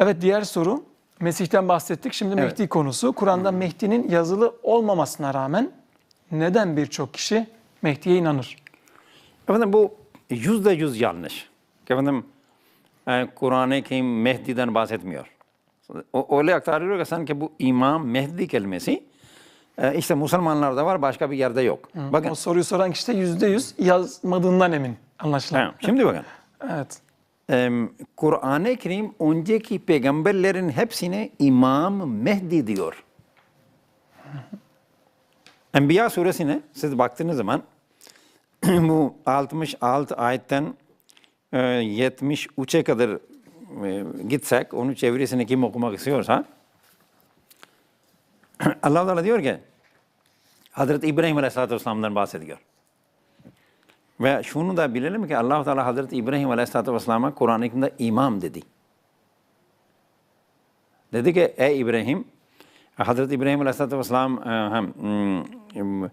Evet diğer soru. Mesih'ten bahsettik. Şimdi Evet. Mehdi konusu. Kur'an'da Mehdi'nin yazılı olmamasına rağmen neden birçok kişi Mehdi'ye inanır? Efendim bu yüzde yüz yanlış. Efendim e, Kur'an-ı Kerim Mehdi'den bahsetmiyor. O, öyle aktarıyor ki sanki bu İmam Mehdi kelimesi e, işte Müslümanlarda var başka bir yerde yok. Bakın O soruyu soran kişi de yüzde yüz yazmadığından emin anlaşılan. ha, şimdi bakın. Evet. Kur'an-ı Kerim önceki peygamberlerin hepsine İmam Mehdi diyor. Enbiya suresine siz baktığınız zaman bu 66 ayetten e, 73'e kadar e, gitsek, onun çevirisini kim okumak istiyorsa Allah Teala diyor ki Hazreti İbrahim Aleyhisselatü Vesselam'dan bahsediyor. Ve şunu da bilelim ki Allah Teala Hazreti İbrahim Aleyhisselatü Vesselam'a Kur'an-ı Kerim'de imam dedi. Dedi ki ey İbrahim Hazreti İbrahim Aleyhisselatü Vesselam e, hem, mm,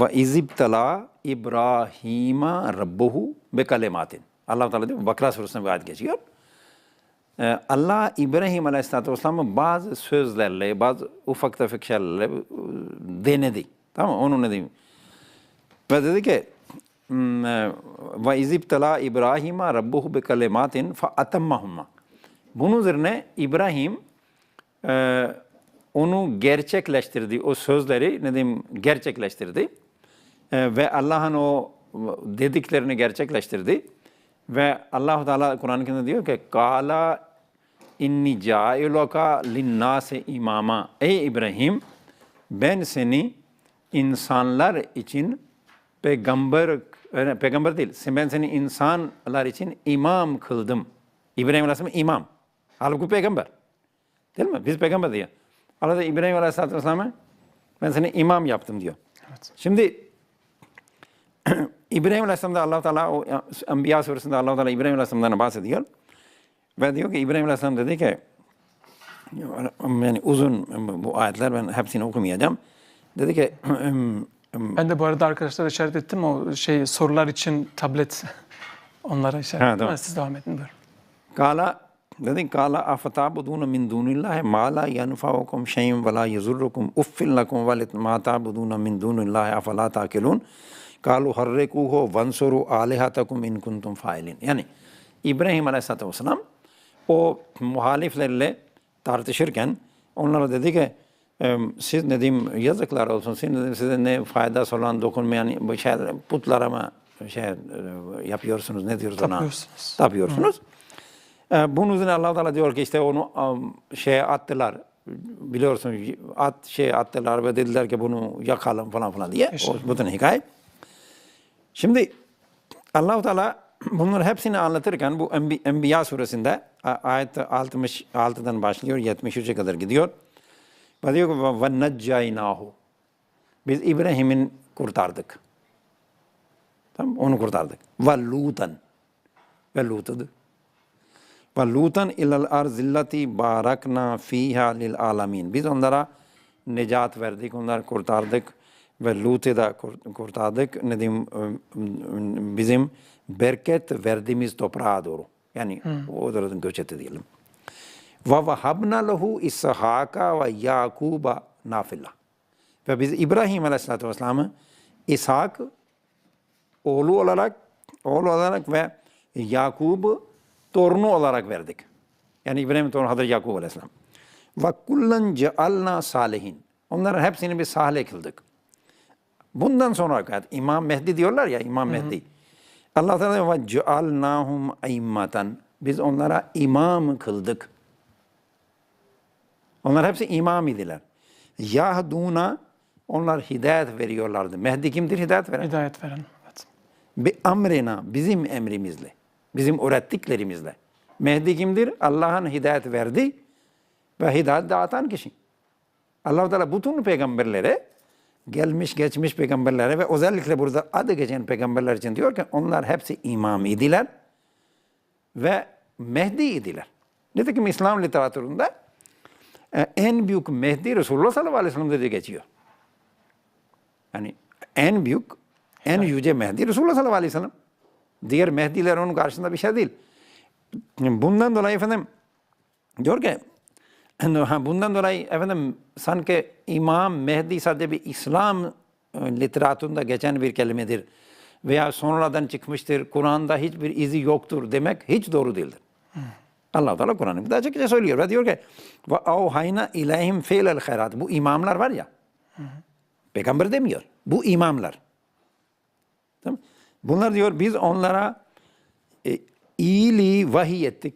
ve izibtala İbrahim'a rabbuhu be kalimatin. Allah Teala diyor Bakara suresinde bir ayet geçiyor. Ee, Allah İbrahim Aleyhisselatü Vesselam'ı bazı sözlerle, bazı ufak tefek şeylerle e, denedi. Tamam? Onu ne diyeyim? Ve dedi ki e, ve izibtala İbrahim'a rabbuhu be kalimatin fa atammahumma. Bunun üzerine İbrahim e, onu gerçekleştirdi. O sözleri ne diyeyim gerçekleştirdi. E, ve Allah'ın o dediklerini gerçekleştirdi. Ve Allah Teala Kur'an-ı Kerim'de diyor ki Kala inni cailuka linnase imama. Ey İbrahim ben seni insanlar için peygamber e, peygamber değil. Ben seni insanlar için imam kıldım. İbrahim Aleyhisselam imam. Halbuki peygamber. Değil mi? Biz peygamber diyor. Allah da İbrahim Aleyhisselatü Vesselam'a ben seni imam yaptım diyor. Evet. Şimdi İbrahim Aleyhisselam'da Allah Teala o Enbiya suresinde Allah Teala İbrahim Aleyhisselam'dan bahsediyor. Ve diyor ki İbrahim Aleyhisselam dedi ki yani uzun bu ayetler ben hepsini okumayacağım. Dedi ki Ben de bu arada arkadaşlar işaret ettim o şey sorular için tablet onlara işaret Ha, ettim. ama Siz devam edin buyurun. Kala dedi kala afatabudun min dunillahi ma la yanfa'ukum şey'un ve la yezurrukum uffin lakum ve ma ta'budun min dunillahi afala ta'kilun. Kalu harrikuhu vansuru alihatakum in kuntum failin. Yani İbrahim Aleyhisselatü Vesselam o muhaliflerle tartışırken onlara dedi ki "Em, siz diyeyim yazıklar olsun siz ne- size ne faydası olan dokunmayan bu şey, putlara mı şey e, yapıyorsunuz ne diyoruz ona? Tapıyorsunuz. Tapıyorsunuz. Ee, bunun üzerine Allah Teala diyor ki işte onu şeye attılar. Biliyorsun at şey attılar ve dediler ki bunu yakalım falan falan diye. O bütün hikaye. Şimdi Allah Teala bunların hepsini anlatırken bu Enbi- Enbiya suresinde ayet 66'dan başlıyor 73'e kadar gidiyor. Ve diyor ki neccaynahu. Biz İbrahim'in kurtardık. Tamam onu kurtardık. Lutan. Ve Lut'u. Ve Lutan ilal arzillati barakna fiha lil alamin. Biz onlara necat verdik, onları kurtardık ve Lut'u da kur- kurtardık. Ne diyeyim, bizim bereket verdiğimiz toprağa doğru. Yani o oradan göç etti diyelim. Ve vahabna lehu ishaka ve yakuba nafila. Ve biz İbrahim Aleyhisselatü Vesselam'ı İshak oğlu olarak oğlu olarak ve Yakub'u torunu olarak verdik. Yani İbrahim torunu Hazreti Yakub Aleyhisselam. Ve kullan cealna salihin. Onların hepsini bir salih kıldık. Bundan sonra ayet İmam Mehdi diyorlar ya İmam Mehdi. Allah Teala diyor ve cealnahum aimmatan. Biz onlara imam kıldık. Onlar hepsi imam idiler. Yahduna onlar hidayet veriyorlardı. Mehdi kimdir hidayet veren? Hidayet veren. Evet. Bi amrina bizim emrimizle, bizim öğrettiklerimizle. Mehdi kimdir? Allah'ın hidayet verdi ve hidayet dağıtan kişi. Allah Teala bütün peygamberlere gelmiş geçmiş peygamberlere ve özellikle burada adı geçen peygamberler için diyor ki onlar hepsi imam idiler ve Mehdi idiler. Nitekim İslam literatüründe en büyük Mehdi Resulullah sallallahu aleyhi ve sellem diye geçiyor. Yani en büyük, en yüce Mehdi Resulullah sallallahu aleyhi ve sellem. Diğer Mehdiler onun karşısında bir şey değil. Bundan dolayı efendim diyor ki bundan dolayı efendim sanki İmam Mehdi sadece bir İslam e, literatüründe geçen bir kelimedir veya sonradan çıkmıştır. Kur'an'da hiçbir izi yoktur demek hiç doğru değildir. Allah Teala Kur'an'ı bir daha açıkça söylüyor ve diyor ki ve avhayna ilehim fi'lel hayrat. Bu imamlar var ya. Peygamber demiyor. Bu imamlar. Tamam? Bunlar diyor biz onlara e, iyiliği vahiy ettik.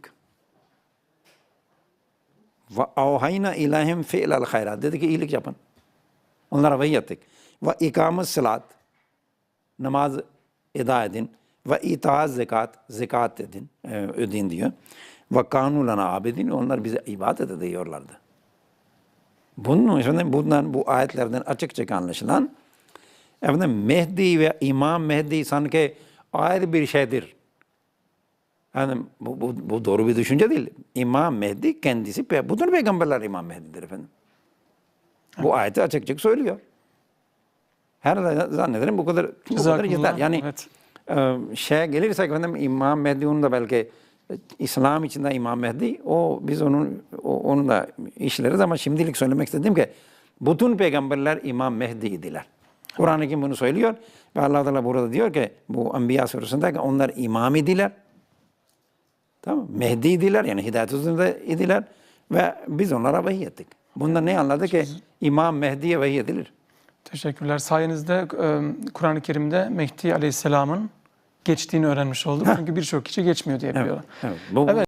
Ve avhayna ilahim fi'lel hayrat. Dedi ki iyilik yapın. Onlara vahiy ettik. Ve ikamet salat. Namaz eda edin. Ve itaat zekat. Zekat edin. e, ödeyin diyor. Ve kanulana abedin. Onlar bize ibadet ediyorlardı. Bunun efendim bundan bu ayetlerden açıkça anlaşılan efendim Mehdi ve İmam Mehdi sanki ayrı bir şeydir. Yani bu, bu, bu doğru bir düşünce değil. İmam Mehdi kendisi, bütün peygamberler İmam Mehdi'dir efendim. Bu ayeti açıkça söylüyor. Her zannederim bu kadar, bu kadar yeter. Yani Evet. Şeye gelirsek efendim İmam Mehdi'nin de belki e, İslam içinde İmam Mehdi o biz onun onu da işleriz ama şimdilik söylemek istediğim ki bütün peygamberler İmam Mehdi'ydiler. Kur'an-ı Kerim bunu söylüyor ve Allah Teala burada diyor ki bu Enbiya surasında ki onlar imam idiler. Tamam? Mehdi idiler yani hidayet üzerinde idiler ve biz onlara vahiy ettik. Bundan ne anladı ki İmam Mehdi'ye vahiy edilir. Teşekkürler. Sayenizde Kur'an-ı Kerim'de Mehdi Aleyhisselam'ın geçtiğini öğrenmiş olduk. Çünkü birçok kişi geçmiyor diye biliyorlar. Evet. Bu, Evet.